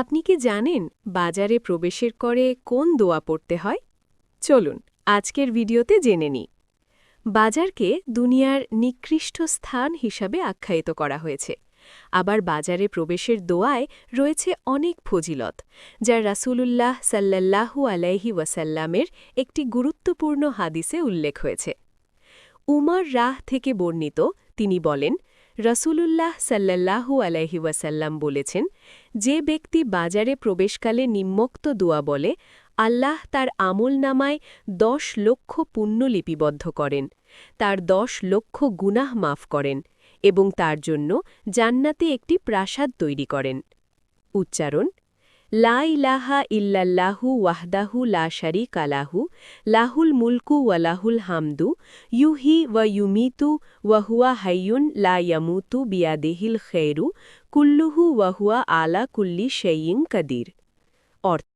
আপনি কি জানেন বাজারে প্রবেশের করে কোন দোয়া পড়তে হয়? চলুন, আজকের ভিডিওতে জেনে নিই। বাজারকে দুনিয়ার নিকৃষ্ট স্থান হিসাবে আখ্যায়িত করা হয়েছে। আবার বাজারে প্রবেশের দোয়ায় রয়েছে অনেক ফজিলত, যা রাসূলুল্লাহ সাল্লাল্লাহু আলাইহি ওয়াসাল্লামের একটি গুরুত্বপূর্ণ হাদিসে উল্লেখ হয়েছে। উমর রাহ থেকে বর্ণিত, তিনি বলেন রসুলুল্লাহ সাল্লাল্লাহু আলাইহি ওয়াসাল্লাম বলেছেন, যে ব্যক্তি বাজারে প্রবেশকালে নিম্মক্ত দোয়া বলে, আল্লাহ তার আমল নামায় দশ লক্ষ পুণ্য লিপিবদ্ধ করেন, তার দশ লক্ষ গুনাহ মাফ করেন এবং তার জন্য জান্নাতে একটি প্রাসাদ তৈরি করেন। উচ্চারণ লা ইলাহা ইল্লাল্লাহু ওয়াহদাহু লা শারিকা লাহু, লাহুল মুলকু ওয়ালাহুল হামদু, ইউহি ওয়া ইউমিতু ওয়াহুয়া হাইয়ুন লা ইয়ামুতু বিয়াদিহিল খেরু কুল্লুহু ওয়াহুয়া আলা কুল্লি শেয়িং কাদির। অর্থ